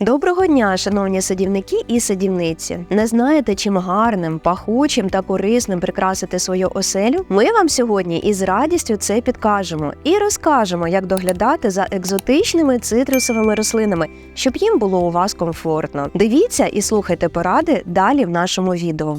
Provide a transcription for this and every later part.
Доброго дня, шановні садівники і садівниці. Не знаєте, чим гарним, пахучим та корисним прикрасити свою оселю? Ми вам сьогодні із радістю це підкажемо і розкажемо, як доглядати за екзотичними цитрусовими рослинами, щоб їм було у вас комфортно. Дивіться і слухайте поради далі в нашому відео.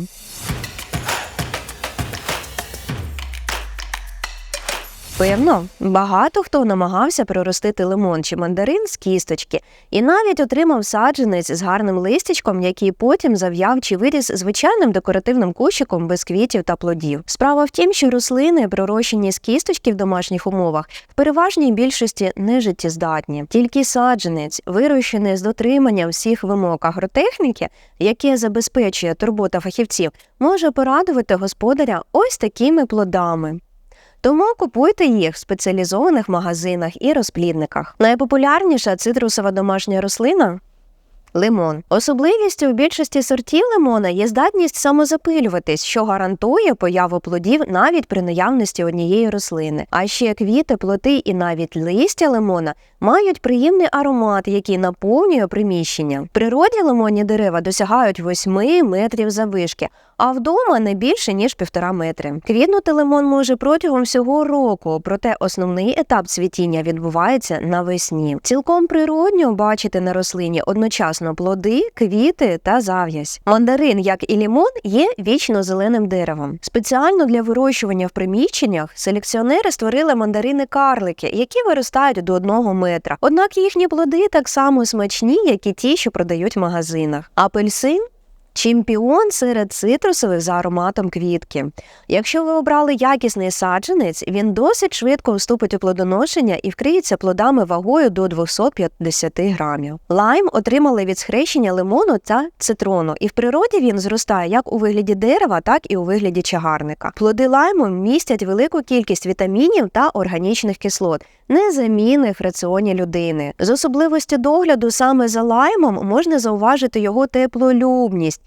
Певно, багато хто намагався проростити лимон чи мандарин з кісточки і навіть отримав саджанець з гарним листячком, який потім зав'яв чи виріс звичайним декоративним кущиком без квітів та плодів. Справа в тім, що рослини, пророщені з кісточки в домашніх умовах, в переважній більшості не життєздатні. Тільки саджанець, вирощений з дотриманням всіх вимог агротехніки, яке забезпечує турбота фахівців, може порадувати господаря ось такими плодами. Тому купуйте їх в спеціалізованих магазинах і розплідниках. Найпопулярніша цитрусова домашня рослина лимон. Особливістю у більшості сортів лимона є здатність самозапилюватись, що гарантує появу плодів навіть при наявності однієї рослини. А ще квіти, плоти і навіть листя лимона мають приємний аромат, який наповнює приміщення. В природі лимонні дерева досягають 8 метрів заввишки, а вдома не більше ніж півтора метри. Квітнути лимон може протягом всього року, проте основний етап цвітіння відбувається навесні. Цілком природньо бачити на рослині одночасно плоди, квіти та зав'язь. Мандарин, як і лімон, є вічно зеленим деревом. Спеціально для вирощування в приміщеннях селекціонери створили мандарини-карлики, які виростають до одного метра. Однак їхні плоди так само смачні, як і ті, що продають в магазинах. Апельсин Чемпіон серед цитрусових за ароматом квітки. Якщо ви обрали якісний саджанець, він досить швидко вступить у плодоношення і вкриється плодами вагою до 250 грамів. Лайм отримали від схрещення лимону та цитрону, і в природі він зростає як у вигляді дерева, так і у вигляді чагарника. Плоди лайму містять велику кількість вітамінів та органічних кислот, незамінних в раціоні людини. З особливості догляду саме за лаймом можна зауважити його теплолюбність.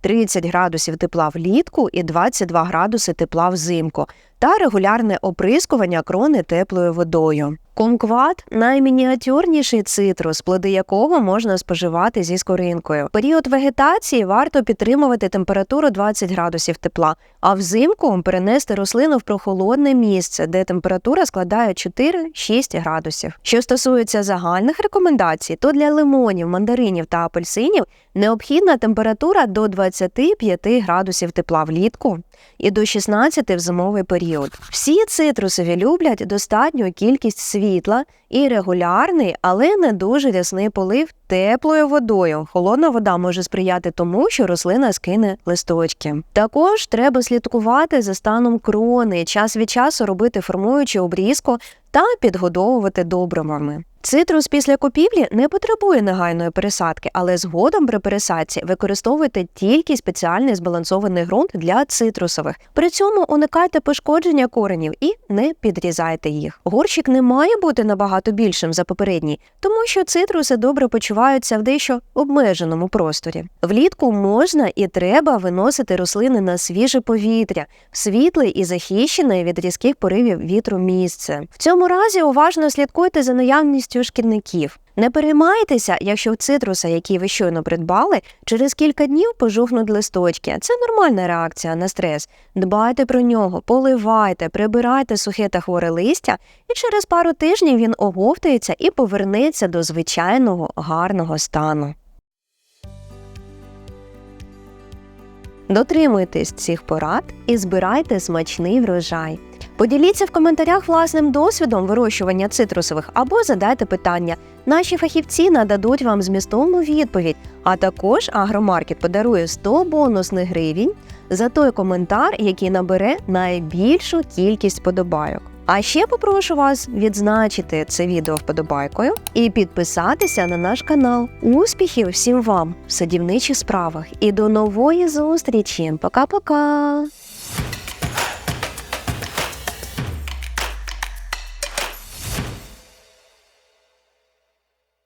30 градусів тепла влітку і 22 градуси тепла взимку, та регулярне оприскування крони теплою водою. Кумкват наймініатюрніший цитрус, плоди якого можна споживати зі скоринкою. Період вегетації варто підтримувати температуру 20 градусів тепла, а взимку перенести рослину в прохолодне місце, де температура складає 4-6 градусів. Що стосується загальних рекомендацій, то для лимонів, мандаринів та апельсинів необхідна температура до 25 градусів тепла влітку і до 16 в зимовий період. Всі цитрусові люблять достатню кількість світла і регулярний, але не дуже рясний полив теплою водою. Холодна вода може сприяти тому, що рослина скине листочки. Також треба слідкувати за станом крони, час від часу робити формуючу обрізку та підгодовувати добривами. Цитрус після купівлі не потребує негайної пересадки, але згодом при пересадці використовуйте тільки спеціальний збалансований ґрунт для цитрусових. При цьому уникайте пошкодження коренів і не підрізайте їх. Горщик не має бути набагато більшим за попередній, тому що цитруси добре почуваються в дещо обмеженому просторі. Влітку можна і треба виносити рослини на свіже повітря, в світле і захищене від різких поривів вітру місце. В цьому разі уважно слідкуйте за наявністю шкідників. Не переймайтеся, якщо в цитруса, який ви щойно придбали, через кілька днів пожухнуть листочки. Це нормальна реакція на стрес. Дбайте про нього, поливайте, прибирайте сухе та хворе листя, і через пару тижнів він оговтається і повернеться до звичайного гарного стану. Дотримуйтесь цих порад і збирайте смачний врожай. Поділіться в коментарях власним досвідом вирощування цитрусових або задайте питання. Наші фахівці нададуть вам змістовну відповідь, а також агромаркет подарує 100 бонусних гривень за той коментар, який набере найбільшу кількість подобайок. А ще попрошу вас відзначити це відео вподобайкою і підписатися на наш канал. Успіхів всім вам в садівничих справах і до нової зустрічі! Пока-пока!